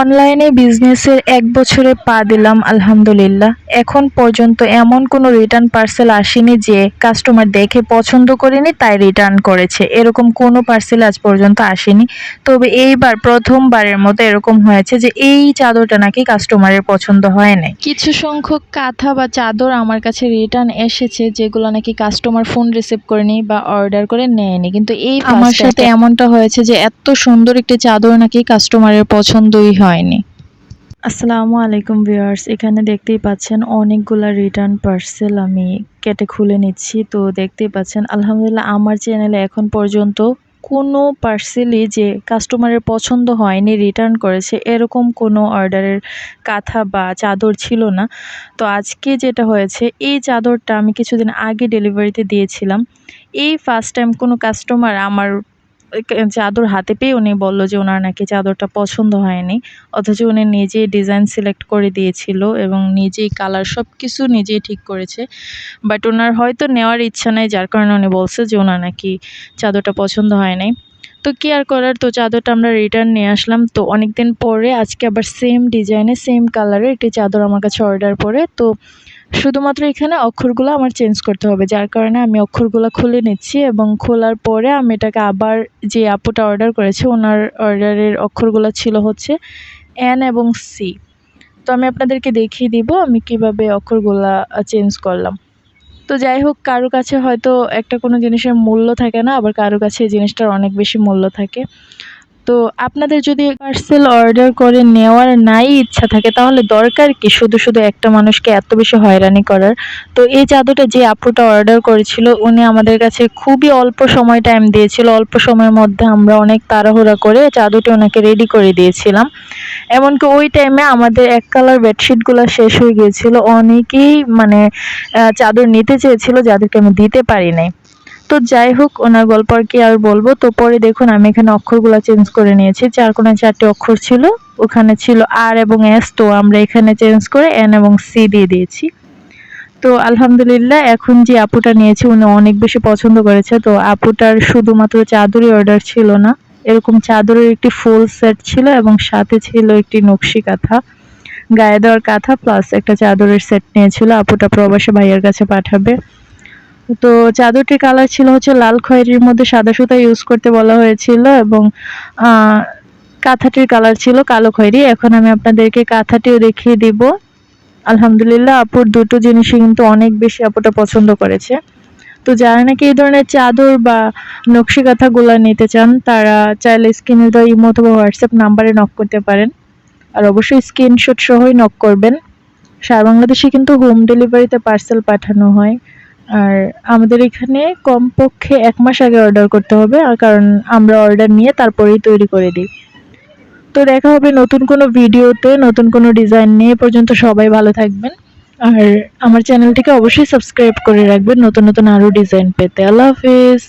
অনলাইনে বিজনেসের এক বছরে পা দিলাম আলহামদুলিল্লাহ। এখন পর্যন্ত এমন কোনো রিটার্ন পার্সেল আসেনি যে কাস্টমার দেখে পছন্দ করেনি তাই রিটার্ন করেছে। এরকম কোনো পার্সেল আজ পর্যন্ত আসেনি। তবে এইবার প্রথমবারের মতো এরকম হয়েছে যে এই চাদরটা নাকি কাস্টমারের পছন্দ হয় নাই। কিছু সংখ্যক কাঁথা বা চাদর আমার কাছে রিটার্ন এসেছে যেগুলো নাকি কাস্টমার ফোন রিসিভ করেনি বা অর্ডার করে নেয়নি। কিন্তু এই আমার সাথে এমনটা হয়েছে যে এত সুন্দর একটি চাদর নাকি কাস্টমারের পছন্দই হয়নি। আসসালামু আলাইকুম ভিউয়ার্স, এখানে দেখতেই পাচ্ছেন অনেকগুলা রিটার্ন পার্সেল আমি কেটে খুলে নিচ্ছি। তো দেখতেই পাচ্ছেন, আলহামদুলিল্লাহ আমার চ্যানেলে এখন পর্যন্ত কোনো পার্সেলই যে কাস্টমারের পছন্দ হয়নি রিটার্ন করেছে, এরকম কোনো অর্ডারের কাঁথা বা চাদর ছিল না। তো আজকে যেটা হয়েছে, এই চাদরটা আমি কিছুদিন আগে ডেলিভারিতে দিয়েছিলাম। এই ফার্স্ট টাইম কোনো কাস্টমার আমার চাদর হাতে পেয়ে উনি বলল যে ওনার নাকি চাদরটা পছন্দ হয়নি। অথচ উনি নিজেই ডিজাইন সিলেক্ট করে দিয়েছিল এবং নিজেই কালার সব কিছু নিজেই ঠিক করেছে। বাট ওনার হয়তো নেওয়ার ইচ্ছা নেই, যার কারণে উনি বলছে যে ওনার নাকি চাদরটা পছন্দ হয় নাই তো কি আর করার? তো চাদরটা আমরা রিটার্ন নিয়ে আসলাম। তো অনেক দিন পরে আজকে আবার সেম ডিজাইনে সেম কালারের একটি চাদর আমার কাছে অর্ডার পড়ে। তো শুধুমাত্র এখানে অক্ষরগুলো আমার চেঞ্জ করতে হবে। যার কারণে আমি অক্ষরগুলো খুলে নিচ্ছি এবং খোলার পরে আমি এটাকে আবার যে আপুটা অর্ডার করেছে, ওনার অর্ডারের অক্ষরগুলো ছিল হচ্ছে এন এবং সি তো আমি আপনাদেরকে দেখিয়ে দিব আমি কীভাবে অক্ষরগুলা চেঞ্জ করলাম। তো যাই হোক, কারও কাছে হয়তো একটা কোনো জিনিসের মূল্য থাকে না, আবার কারও কাছে জিনিসটার অনেক বেশি মূল্য থাকে। তো আপনাদের যদি পার্সেল অর্ডার করে নেওয়ার নাই ইচ্ছা থাকে, তাহলে দরকার কি শুধু শুধু একটা মানুষকে এত বেশি হয়রানি করার? তো এই চাদরটা যে আপুটা অর্ডার করেছিল, উনি আমাদের কাছে খুবই অল্প সময় টাইম দিয়েছিল। অল্প সময়ের মধ্যে আমরা অনেক তাড়াহুড়া করে চাদরটা ওনাকে রেডি করে দিয়েছিলাম। এমনকি ওই টাইমে আমাদের এক কালার বেডশিটগুলো শেষ হয়ে গিয়েছিল। অনেকেই মানে চাদর নিতে চেয়েছিল যাদেরকে আমি দিতে পারি নাই। তো যাই হোক, ওনার গল্প আর কি আর বলব। তো পরে দেখুন, আমি এখানে অক্ষরগুলো চেঞ্জ করে নিয়েছি। চার কোণে চারটে অক্ষর ছিল। ওখানে ছিল আর এবং এস। তো আমরা এখানে চেঞ্জ করে এন এবং সি দিয়ে দিয়েছি। তো আলহামদুলিল্লাহ, এখন যে আপুটা নিয়েছি, উনি অনেক বেশি পছন্দ করেছে। তো আপুটার শুধুমাত্র চাদরই অর্ডার ছিল না। এরকম চাদরের একটি ফুল সেট ছিল এবং সাথে ছিল একটি নকশি কাঁথা। গায়ে দেওয়ার কাঁথা প্লাস একটা চাদরের সেট নিয়েছিল। আপুটা প্রবাসী ভাইয়ের কাছে পাঠাবে। তো চাদরটির কালার ছিল হচ্ছে লাল খয়েরির মধ্যে সাদা সুতা ইউজ করতে বলা হয়েছিল এবং কাঁথাটির কালার ছিল কালো খয়েরি। এখন আমি আপনাদেরকে কাঁথাটিও দেখিয়ে দিব। আলহামদুলিল্লাহ আপুর দুটো জিনিসই কিন্তু অনেক বেশি আপুটা পছন্দ করেছে। তো যারা নাকি এই ধরনের চাদর বা নকশি কাঁথাগুলো নিতে চান, তারা চাইলে স্ক্রিনে দেওয়া ইমো অথবা হোয়াটসঅ্যাপ নাম্বারে নক করতে পারেন। আর অবশ্যই স্ক্রিনশট সহই নক করবেন। সারা বাংলাদেশে কিন্তু হোম ডেলিভারিতে পার্সেল পাঠানো হয়। আর আমাদের এখানে কমপক্ষে এক মাস আগে অর্ডার করতে হবে, আর কারণ আমরা অর্ডার নিয়ে তারপরেই তৈরি করে দিই। তো দেখা হবে নতুন কোনো ভিডিওতে নতুন কোনো ডিজাইন নিয়ে পর্যন্ত সবাই ভালো থাকবেন। আর আমার চ্যানেলটিকে অবশ্যই সাবস্ক্রাইব করে রাখবেন নতুন নতুন আরও ডিজাইন পেতে। আল্লাহ হাফিজ।